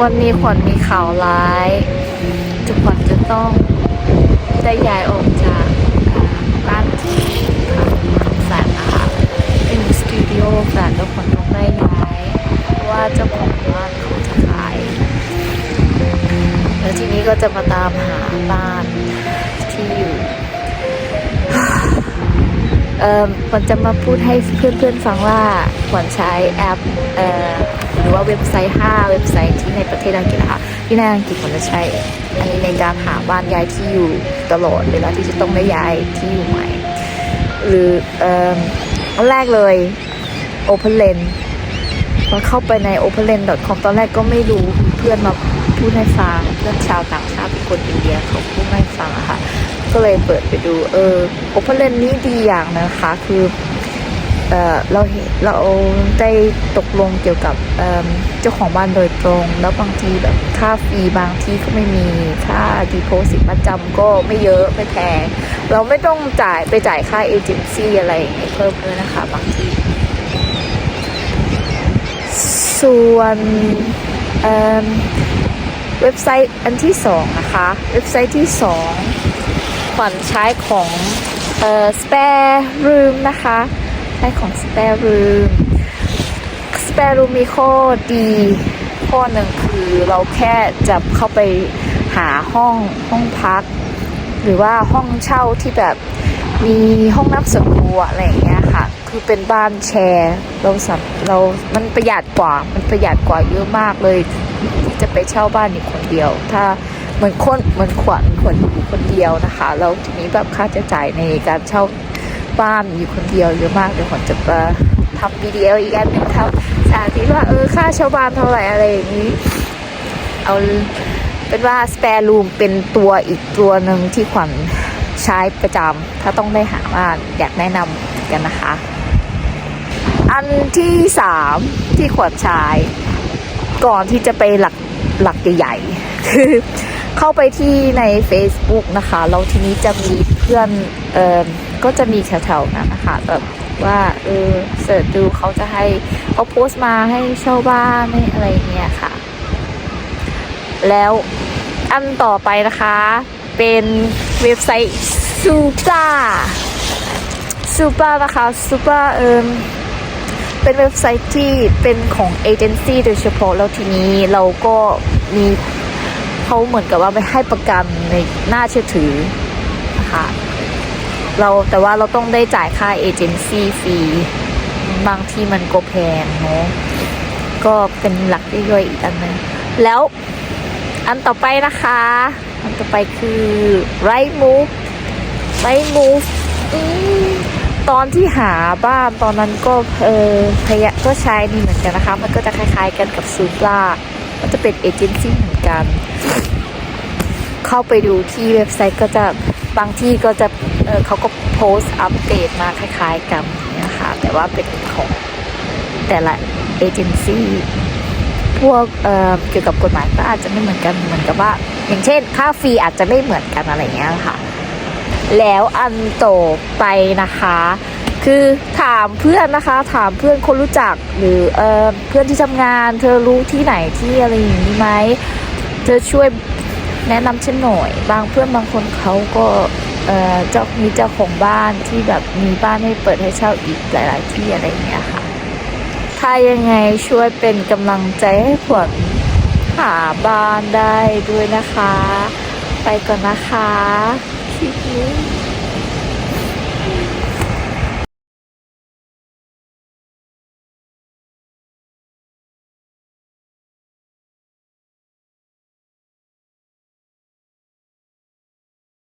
วันนี้ขวัญมีข่าวร้ายจุกขวัญจะต้องได้ย้ายออกจากบ้านที่แฟลตนะคะเป็นสตูดิโอแฟลตแล้วขวัญต้องได้ย้ายเพราะว่าเจ้าของบ้านเขาจะขาย แล้วทีนี้ก็จะมาตามหาบ้านที่อยู่เอ่อมันจะมาพูดให้เพื่อนๆฟังว่าขวัญใช้แอปเอ่อ เว็บไซต์ 5 เว็บไซต์ที่ในประเทศอังกฤษนะคะที่ในอังกฤษขวัญจะใช้ อันนี้ในการหาบ้านย้ายที่อยู่ตลอดเวลาที่จะต้องได้ย้ายที่อยู่ใหม่ หรือเอ่ออันแรกเลย OpenLens พอเข้าไปใน openlen.com ตอนแรกก็ไม่รู้เพื่อนมาพูดให้ฟังเพื่อนชาวต่างชาติเป็นคนอินเดียเขาพูดให้ฟังอะค่ะ ก็เลยเปิดไปดูเออ openlen นี้ดีอย่างนะคะ คือ เเราเห็นเราได้ตกลงเกี่ยวกับเเจ้าของบ้านโดยตรง แล้วบางทีแบบค่าฟรีบางที่ก็ไม่มีค่าดีโพสิตมาจำก็ไม่เยอะไม่แพงเราไม่ต้องจ่ายไปจ่ายค่าเอเจนซี่อะไรเพิ่มเลยนะคะบางทีส่วนเเว็บไซต์อันที่สองนะคะ เว็บไซต์ที่สองขวัญใช้ของเออ spare room นะคะ ใช้ของ spare room spare room มีข้อดีข้อหนึ่งคือเราแค่จะเข้าไปหาห้องห้องพัก หรือว่าห้องเช่าที่แบบมีห้องน้ำส่วนตัวอะไรอย่างเงี้ยค่ะ คือเป็นบ้านแชร์เราสับเรา มันประหยัดกว่า มันประหยัดกว่าเยอะมากเลย ที่จะไปเช่าบ้านอยู่คนเดียว ถ้าเหมือนคนเหมือนขวัญขวัญอยู่คนเดียวนะคะแล้วทีนี้แบบค่าใช้จ่ายในการเช่า บ้านอยู่คนเดียวเยอะมากเดี๋ยวขวัญจะมาทำวิดีโออีกอันหนึ่งทำสาธิตว่าเออค่าเช่าบ้านเท่าไหร่อะไรอย่างนี้ เอาเป็นว่า spare room เป็นตัวอีกตัวหนึ่งที่ขวัญใช้ประจำถ้าต้องได้หาบ้านอยากแนะนำกันนะคะ อันที่สามที่ขวัญใช้ก่อนที่จะไปหลักหลักใหญ่ๆคือเข้าไปที่ใน Facebook นะคะแล้วทีนี้จะมีเพื่อนเออ ก็จะมีแถวๆนั้นนะคะแบบว่าเออเสิร์ชดูเขาจะให้เขาโพสต์มาให้เช่าบ้านให้อะไรเงี้ยค่ะ แล้วอันต่อไปนะคะ เป็นเว็บไซต์ซูปาซูปานะคะซูปาเอิมเป็นเว็บไซต์ที่เป็นของเอเจนซี่โดยเฉพาะแล้วทีนี้เราก็มีเขาเหมือนกับว่าไปให้ประกันในหน้าเชื่อถือนะคะ เราแต่ว่าเราต้องได้จ่ายค่าเอเจนซี่ฟรีบางที่มันก็แพงเนาะก็เป็นหลักย่อยอีกอันนึงแล้วอันต่อไปนะคะ อันต่อไปคือ right move right move ตอนที่หาบ้านตอนนั้นก็เออพยาก็ใช้นี่เหมือนกันนะคะ มันก็จะคล้ายๆกันกับซูปรามันจะเป็นเอเจนซี่เหมือนกัน เข้าไปดูที่เว็บไซต์ก็จะบางที่ก็จะเเขาก็โพสต์อัปเดตมาคล้ายๆกันนะคะแต่ว่าเป็นของแต่ละเอเจนซี่พวกเเกี่ยวกับกฎหมายก็อาจจะไม่เหมือนกันเหมือนกับว่า อย่างเช่น ค่าฟรีอาจจะไม่เหมือนกันอะไรเงี้ยค่ะ แล้วอันต่อไปนะคะ คือถามเพื่อนนะคะ ถามเพื่อนคนรู้จักหรือเอ่อเพื่อนที่ทำงาน เธอรู้ที่ไหนที่อะไรอย่างนี้ไหมเธอช่วย แนะนำฉันหน่อย บางเพื่อนบางคนเขาก็เจ้ามีเจ้าของบ้านที่แบบมีบ้านให้เปิดให้เช่าอีกหลาย ๆ ที่อะไรเงี้ยค่ะ ถ้ายังไงช่วยเป็นกำลังใจให้ขวัญหาบ้านได้ด้วยนะคะ ไปก่อนนะคะคลิปนี้